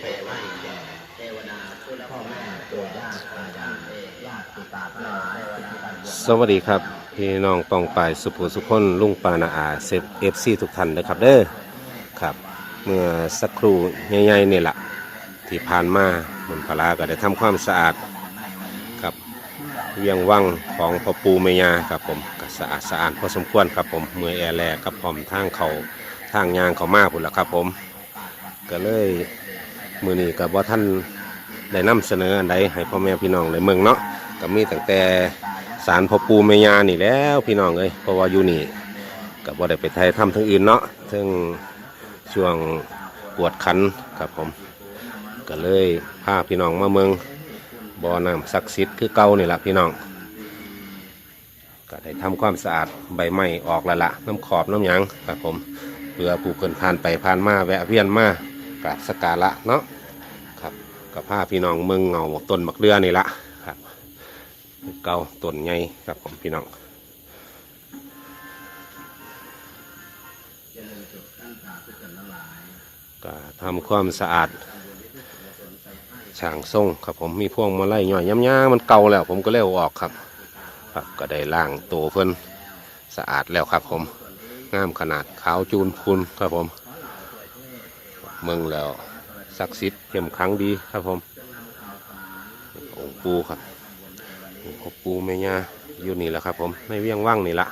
เทวะแก่เทวดาผู้พ่อแม่ตัวญาติอาจายญาติตาพระเทวดาสวัสดีครับ พี่น้องปองปายสุภูสุคนลุงปานาอาเซฟเอฟซีทุกท่านนะครับเด้อครับ เมื่อสักครู่ใหญ่ๆนี่แหละที่ผ่านมามุนพลาก็ได้ทำความสะอาดครับเวียงวังของพ่อปูเมียาครับผมก็สะอาดสะอาดพอสมควรครับผมเมื่อแอร์แลกับพร้อมทางเขาทางยางเขามาพุ่นละครับผม ก็เลย มือนี้กับว่าท่านได้นำเสนออันใดให้พ่อแม่พี่น้องในเมืองเนาะก็มีตั้งแต่สารพ่อปูแม่ยานี่แล้วพี่น้องเอ้ยเพราะว่าอยู่นี่กับว่าได้ไปไทยทำทั้งอื่นเนาะทั้งช่วงปวดขันครับผมก็เลยพาพี่น้องมาเมืองบ่อน้ำศักดิ์สิทธิ์คือเก่านี่แหละพี่น้อง ก็ได้ทำความสะอาดใบไม้ออกแล้วละน้ำขอบน้ำหยังครับผมเพื่อผู้คนผ่านไปผ่านมาแวะเวียนมา กราบสการะเนาะครับกับพาพี่น้องเมืองเงาต้นมักเรือนี่ละครับ เก่าต้นใหญ่ครับผมพี่น้องก็ทำความสะอาดช่างทรงครับผมมีพวงมาลัยย่อยย้ำๆมันเก่าแล้วผมก็เลี้ยวออกครับครับก็ได้ล่างตัวเพิ่นสะอาดแล้วครับผมงามขนาดขาวจูนพุนครับผม เมืองแล้วศักดิ์สิทธิ์เข้มขังดีครับผมองค์ปูครับพ่อปูแม่ย่าอยู่นี่แหละครับผมในเวียงว่างนี่ละ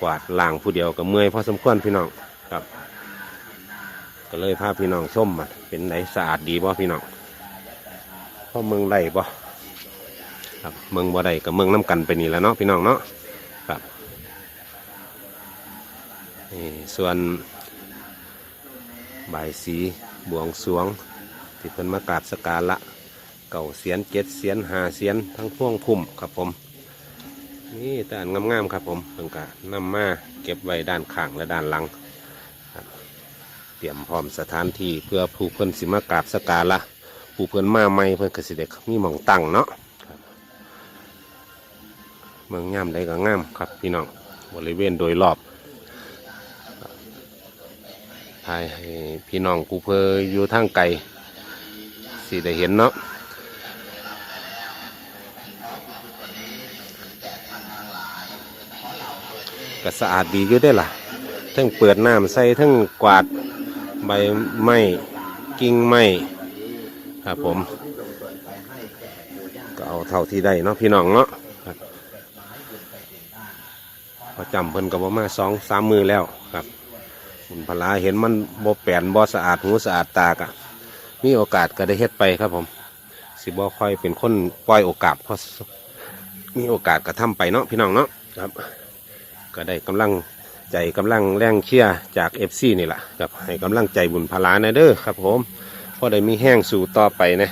กวาดล่างผู้เดียวกับเมื่อยพอสมควรพี่น้องครับ ก็เลยพาพี่น้องส้มมาเป็นไหนสะอาดดีบ่พี่น้องเพราะเมืองใดบ่ครับเมืองบ่ใดกับเมืองน้ำกันไปนี่แหล้วเนาะพี่น้องเนาะครับนี่ ส่วนบายสีบวงสวงที่เพิ่นมากราบสการละเก่าเสียนเจ็ดเสียนหาเสียนทั้งพ่วงพุ่มครับผม นี่แต่อันงามๆครับผมเพิ่นก็นำมาเก็บไว้ด้านข้างและด้านหลังเตรียมพร้อมสถานที่เพื่อผู้เพิ่นสิมากราบสการละผู้เพิ่นมาใหม่เพิ่นก็สิได้มีหม่องตั้งเนาะเมืองงามใดก็งามครับพี่น้องบริเวณโดยรอบ ถ่ายให้พี่น้องกูเพออยู่ทางไกลสิได้เห็นเนาะก็สะอาดดีอยู่ได้ล่ะทั้งเปิดน้ำใส่ทั้งกวาดใบไม้กิ่งไม้ครับผม ก็เอาเท่าที่ได้เนาะพี่น้องเนาะครับพอจำเพิ่นกับว่ามาสองสามมือแล้วครับ บุญพลาเห็นมันบ่แปลนบ่สะอาดหูสะอาดตากะมีโอกาสก็ได้เฮ็ดไปครับผม สิบ่ค่อยเป็นคนปล่อยโอกาสเพราะมีโอกาสก็ทำไปเนาะพี่น้องเนาะครับ ก็ได้กำลังใจกำลังแรงเชียร์จากเอฟซีนี่แหละครับให้กำลังใจบุญพลาในเด้อครับผมพอได้มีแห้งสู่ต่อไปนะ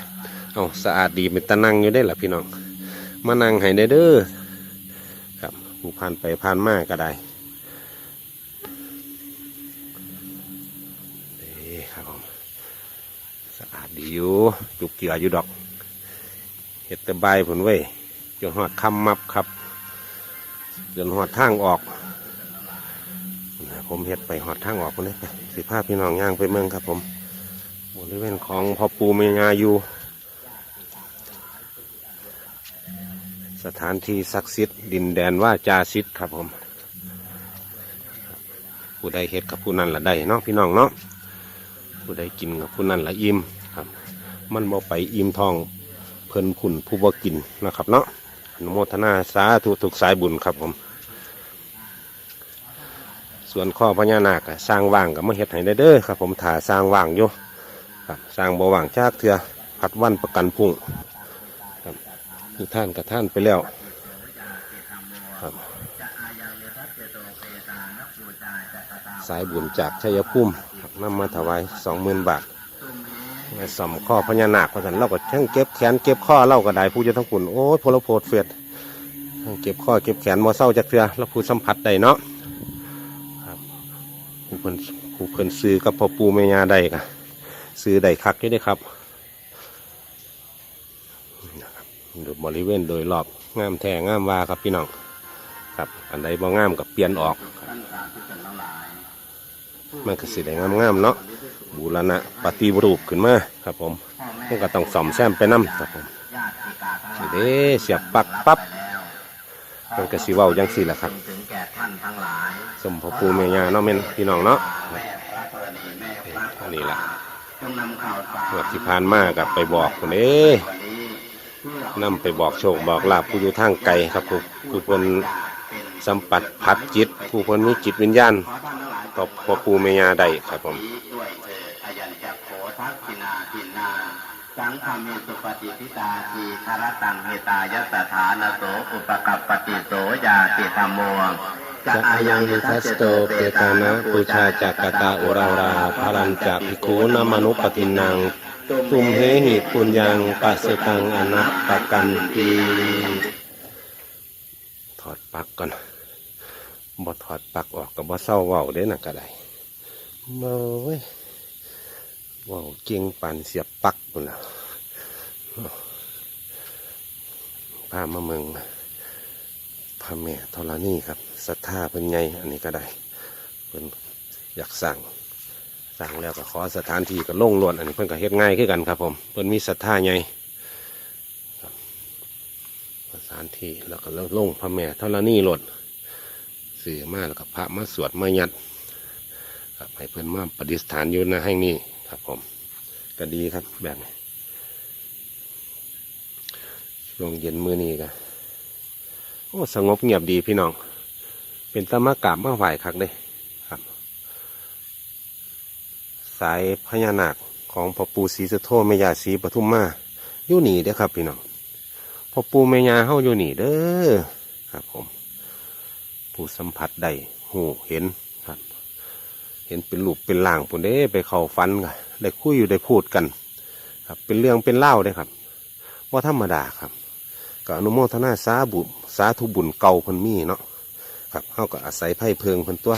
เอาสะอาดดีเป็นตะนั่งอยู่ได้อล่ะพี่น้องมานั่งให้ได้เด้อครับผู้ผ่านไปผ่านมาก็ได้ ดดีอยู่จุกเจืออยู่ดอกเห็ดต่ใบผลไว้ยจนหอดคำมับครับ จนหอดทางออกนะผมเห็ดไปหอดทางออกคนนี้ไปสิภาพพี่น้องย่างไปเมืองครับ ผมบริเวณของพ่อปูเมียาอยู่ สถานที่ศักดิ์สิทธิ์ดินแดนว่าจาสิทธิ์ครับผมผู้ใดเฮ็ดกับผู้นั้นละได้เนาะพี่น้องเนาะผู้ใดกินกับผู้นั้นละอิ่ม มันบ่ไปอิ่มท้อง เพิ่นผุ่นผู้บ่กินนะครับเนาะอนุโมทนาสาธุทุกสายบุญครับผม ส่วนข้อพญานาคอะสร้างว่างกับมาเฮ็ดให้ได้เด้อครับ ผมถ่าสร้างว่างอยู่ครับสร้างบ่ว่างจากเถื่อพัดวันประกันพุ่งครับที่ท่านกับท่านไปแล้วครับสายบุญจากชัยภูมินำมาถวายสองหมื่นบาท สมข้อพญานาคเพราะฉันเราก็ช่างเก็บแขนเก็บข้อเล่าก็ได้ผู้จะทั้งปุ่นโอ้พลโพดเฟียดทั้งเก็บข้อเก็บแขนมอเศร้าจากเถื่อแล้วผู้สัมผัสได้เนาะครับผู้เพิ่นผู้เพิ่นซื้อกับพ่อปูแม่ยาได้กะซื้อได้คักได้ครับนะครับดูบริเวณโดยรอบงามแท้งามว่าครับพี่น้องครับอันใดบ่งามกับเปลี่ยนออก มันก็สิได้งามๆเนาะ บูรณะปฏิรูปขึ้นมาครับผมมันก็ต้องซ่อมแซมไปนํครับผมญาติกาทั้งหสิลายเด้เสียบปลักปั๊บมันก็สิเว้าจังซี่แหละครับถึงแก่ท่านทั้งหลายสมพ่อปู่แม่ย่าเนาะแม่นพี่น้องเนาะแม่พระธรณีแม่พระอันนี้ล่ะจงนำข่าวสารงวดที่ผ่านมากับไปบอกคนเอ้ยวันนี้เพื่อนํไปบอกโชคบอกลาภผู้อยู่ทางไกลครับผู้ผู้เพิ่นสัมผัสพัดจิต ผู้เพิ่นมีจิตวิญญาณขอท่านทั้งหลายต่อพ่อปู่แม่ย่าได้ครับผม สังฆเมสุปฏิทิตาทีคารตังเมตายสถานโสอุปกัปปติโสยาติธรรมโมจะอายังนิทัสโตเปตานะปูชาจักกตาอุราราพารันจากภิกขุนมนุปตินัง ตุมเหหิปุญญังปัสสตังอนัตตกันตีถอดปักก่อนบ่ถอดปักออกกับบ่เศร้าเว้าเด้น่ะก็ได้เมาเว้ยเว้าเก่งปานเสียบปักพุ่นะพามาเมืองพระแม่ธรณีครับศรัทธาเป็นไงอันนี้ก็ได้เพิ่นอยากสั่งสั่งแล้วก็ขอสถานที่ก็โล่งลวนอันนี้เพิ่นก็เฮ็ดง่ายขึ้นกันครับผมเพิ่นมีศรัทธาไงสถานที่แล้วก็ล่งพระแม่ธรณีโลดสื่อมาแล้วก็พระมาสวดมายัดครับให้เพิ่นมาประดิษฐานอยู่นะแห่งนี้ ครับผมก็ดีครับแบบนี้ช่วงเย็นมือนี้ก็โอ้สงบเงียบดีพี่น้อง เป็นตะมากราบมาไหว้คักเด้ครับ สายพญานาคของพ่อปู่ศรีสุโธแม่ย่าศรีปทุมมาอยู่นี่เด้อครับ พี่น้องพ่อปู่แม่ย่าเฮาอยู่นี่เด้อครับผม ผู้สัมผัสได้หูเห็น เห็นเป็นรูปเป็นร่างปุ่นเด้ไปเข้าฟันกันได้คุยอยู่ได้พูดกัน ครับ เป็นเรื่องเป็นเล่าเด้ครับว่าธรรมดาครับก็อนุโมทนาสาบุสาธุบุญเก่าพิ่นมีเนาะครับเฮาก็อาศัยไพ่เพิงพิ่นตัว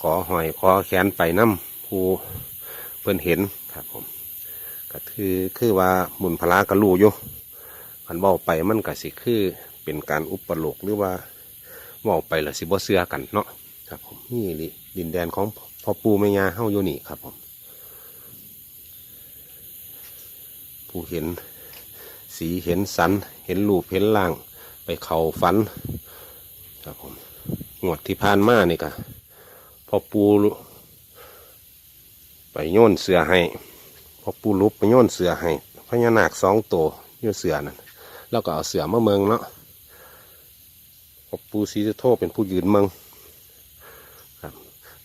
ขอหอยขอแขนไปน้ำผู้เพิ่นเห็นครับผมก็คือคือว่าหมุนพลากระลูอยู่คันเบาไปมันก็สิคือเป็นการอุปโลกหรือว่าเบาไปแล้วสิบ่เสือกันเนาะ ครับผมนี่ดิดินแดนของพ่อปูแม่ย่าเฮาอยู่นี่ครับผมผู้เห็นสีเห็นสันเห็นรูปเห็นล่าง ไปเข่าฝันครับผมงวดที่ผ่านมานี่ก็พอปูไปโยนเสือให้พอปูลุบไปโยนเสือให้พญานาคสองตัวโยนเสือนั่นแล้วก็เอาเสือมาเมืองเนาะพอปูสีสุโธเป็นผู้ยืนเมือง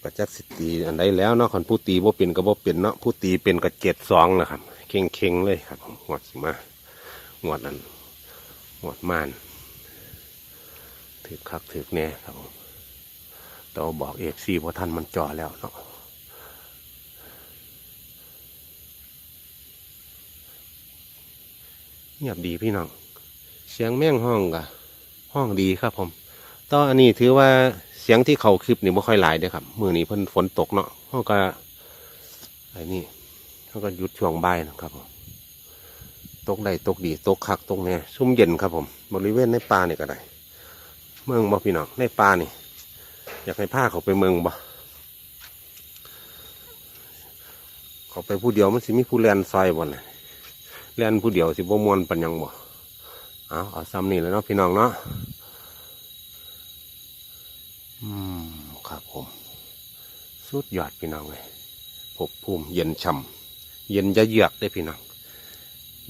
กระจักสิตีอันใดแล้วเนาะคนผู้ตีบ่เป็นก็บ่เป็นเนาะผู้ตีเป็นก็เจ็ดสองนะครับ เข่งเข่งๆเลยครับหวดสิมาหวดนั้นหวดม่านถือคักถือแน่ครับผมแตัวาบอกเอฟซีว่าท่านมันจ่อแล้วเนาะเงียบดีพี่น้อง เสียงแม่งห้องกะห้องดีครับผมตอนอันนี้ถือว่า เสียงที่เขาคลิปนี่ไม่ค่อยหลายเด้ครับมือนี้เพิ่นฝนตกเนาะเขาก็ไอ้นี่เขาก็หยุดช่วงบ่ายนะครับผมตกได้ตกดีตกคักตกแน่ชุ่มเย็นครับผม บริเวณในป่านี่ก็ได้ เมืองบ่พี่น้องในป่านี่ อยากให้ผ้าเขาไปเมืองบ่เขาไปผู้เดียวมันสิมีผู้เรียนซอยบ่น่ะเรียนผู้เดียวสิบ่มวนปัญญังบ่เอาเอาซ้ำนี่แล้วเนาะพี่น้องเนาะ อืมครับผม สุดยอดพี่น้องเลยภพภูมิเย็นช่ำเย็นจะเยือกได้พี่น้อง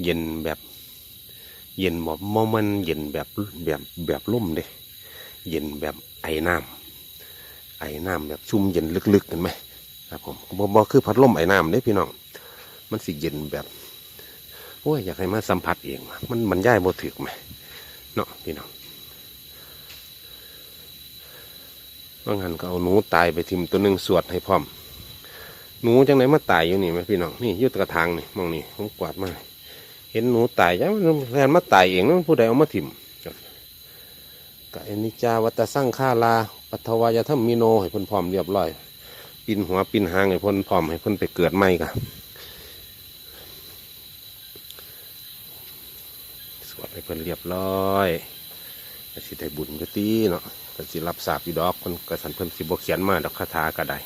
เย็นแบบ เย็นแบ่มอมันเย็นแบบแบบแบบล่มเด้เย็นแบบไอ้น้ำไอ้น้ำแบบชุ่มเย็นลึกๆเห็นไหมครับผมบ่คือพัดลมไอ้น้ำเด้พี่น้อง มันสิเย็นแบบโอ้ยอยากให้มาสัมผัสเอง มันมันย่ายบ่ถึกไหมเนาะพี่น้อง บางหันก็เอาหนูตายไปทิมตัวหนึ่งสวดให้พร้อม หนูจังไหนมาตายอยู่นี่ไหมพี่น้องนี่ยุตกระถางนี่มองนี่ผมกวาดมาเห็นหนูตายยังแทนมาตายเองนั่นผู้ใดเอามาทิมกะเอนิจาวัตสร้างฆาลาปัทวายธรรมมิโนให้พ้นพร้อมเรียบร้อย ปินหัวปินหางให้พ้นพร้อมให้พ้นไปเกิดใหม่กะสวดให้พ้นเรียบร้อย ก็สิได้บุญก็ตีเนาะก็สิรับสาบอีดอกคนกรสันเพิ่มสิบเขียนมาดอกคาถาก็ได้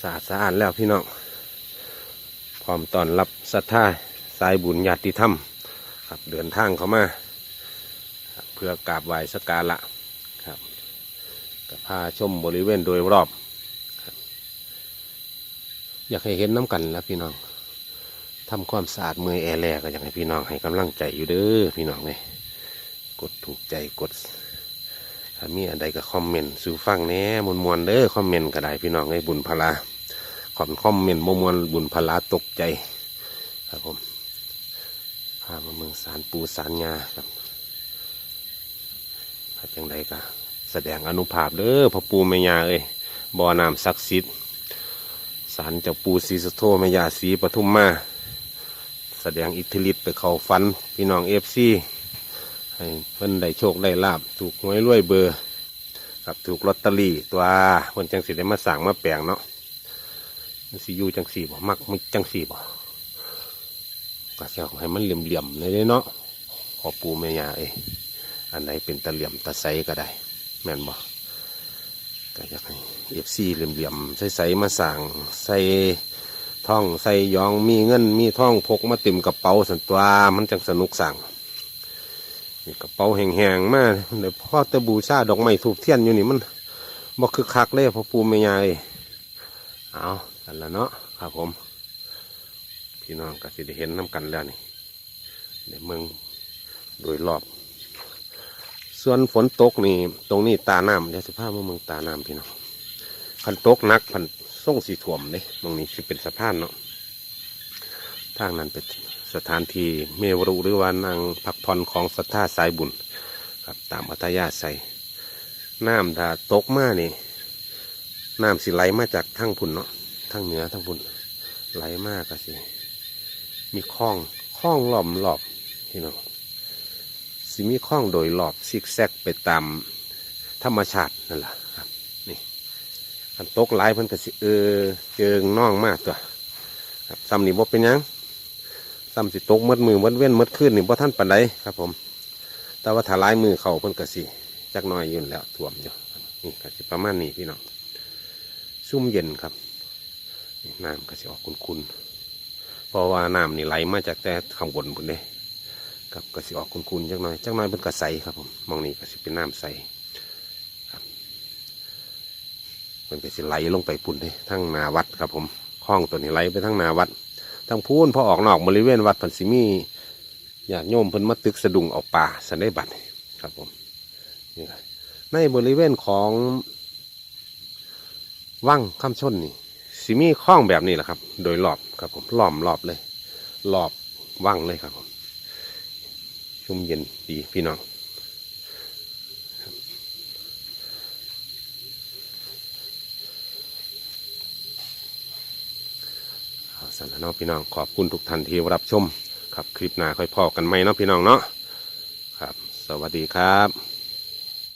สะอาดสะอาดแล้วพี่น้องพร้อมตอนรับศรัทธาสายบุญญาติธรรมครับเดินทางเข้ามาเพื่อกราบไหว้สักการะครับกับพาชมบริเวณโดยรอบ อยากให้เห็นน้ำกันแล้วพี่น้อง ทำความสะอาดมือแอร์แลก็อยากให้พี่น้องให้กำลังใจอยู่เด้อพี่น้องเลยกดถูกใจกดถ้ามีอะไรก็คอมเมนต์สู่ฟังแน่มวนมวนๆเด้อคอมเมนต์ก็ได้พี่น้องให้บุญพลาขอนคอมเมนต์มมวนๆบุญพลาตกใจ ครับผมพามาเมืองสารปูสารงาครับถ้าจังใดก็แสดงอนุภาพเด้อพ่อปูแม่ยาเอ้ยบ่อน้ำศักดิ์สิทธิ์สารเจ้าปูศรีสุโธแม่ยาศรีปทุมมา แสดงอิทธิฤทธิ์ไปเข้าฟันพี่น้องเอฟซีให้เพิ่นได้โชคได้ลาบถูกหวยรวยเบอร์กับถูกลอตเตอรี่ตัวเพิ่นจังสีได้มาสั่งมาแปลงเนาะมันสิอยู่จังสีบ่มักมันจังสีบ่ก็จะให้มันเหลี่ยมๆเลยเด้เนาะขอปูแม่ยาเอ้อันไหนเป็นตะเหลี่ยมตะไซก็ได้ แม่นบ่ก็อยากให้เอฟซีเหลี่ยมๆใสๆมาสั่งใส่ ท่องใส่ยองมีเงิน มีท่องพกมาเต็มกระเป๋าสันตัวมันจังสนุกสั่งนี่กระเป๋าแห้งๆมากเดี๋ยวพ่อตะบูชาดอกไม้ถูกเทียนอยู่นี่มันบอกคือคักเลยพ่อปูไม่ยายเอากันละเนาะครับผม พี่น้องก็สิได้เห็นน้ำกันแล้วนี่ในเมืองโดยรอบ ส่วนฝนตกนี่ ตรงนี้ตาน้ำเดี๋ยวสิพามาเมืองตาน้ำพี่น้องคันตกนักพัน ส่งสีถ่วมเลยตรงนี้สิเป็นสะพานเนาะทางนั้นเป็นสถานที่เมวรุหรือว่านางพักผ่อนของศรัทธาสายบุญครับตามอัธยาศัยน้ำถ้าตกมานี่น้ำสิไหลมาจากทั้งพุ่นเนาะทั้งเหนือทั้งพุ่นไหลมากก็สิ มีคลองคลองหล่อมหลอบพี่น้องสิมีคลองโดยหลอบซิกแซกไปตามธรรมชาตินั่นแหละ คันตกไหลายเพิ่นก็สิเออเจิงน่องมากตัวครับซ้ำนี่บ่เป็นยังซ้ำสิตกมัดมือมัดเว้นมัดขึ้นนี่บ่ท่านปันใดครับผม แต่ว่าถ้าลายมือเขาเพิ่นก็สิจักหน้อยยืนแล้วท่วมอยู่นี่ก็สิประมาณนี้พี่น้องซุ่มเย็นครับน้ำก็สิออกคุณๆเพราะว่าน้ำนี่ไหลมาจากแต่ข้างบนบนเด้ครับก็สิออกคุณๆจักหน่อยจักหน่อยเพิ่นก็ใสครับผมมองนี่ก็สิเป็นน้ำใสครับ เพิ่นก็สิไหลลงไปปุ่นเด้ทั้งนาวัดครับผมคลองตัวนี้ไหลไปทั้งนาวัดทางพูนพอออกนอกบริเวณวัดผันสิมีอยากโยมเพิ่นมาตึกสะดุงเอาป่าสันได้บัตรครับผมนี่บในบริเวณของวังคำชนนี่สิมีคล้องแบบนี้แหละครับ โดยรอบครับผมล้อมรอบเลยรอบวังเลยครับผมชุ่มเย็นดีพี่น้องเอา สันนะพี่น้องขอบคุณทุกท่านที่รับชมครับคลิปหน้าค่อยพอกันไหมเนาะพี่น้องเนาะครับ สวัสดีครับ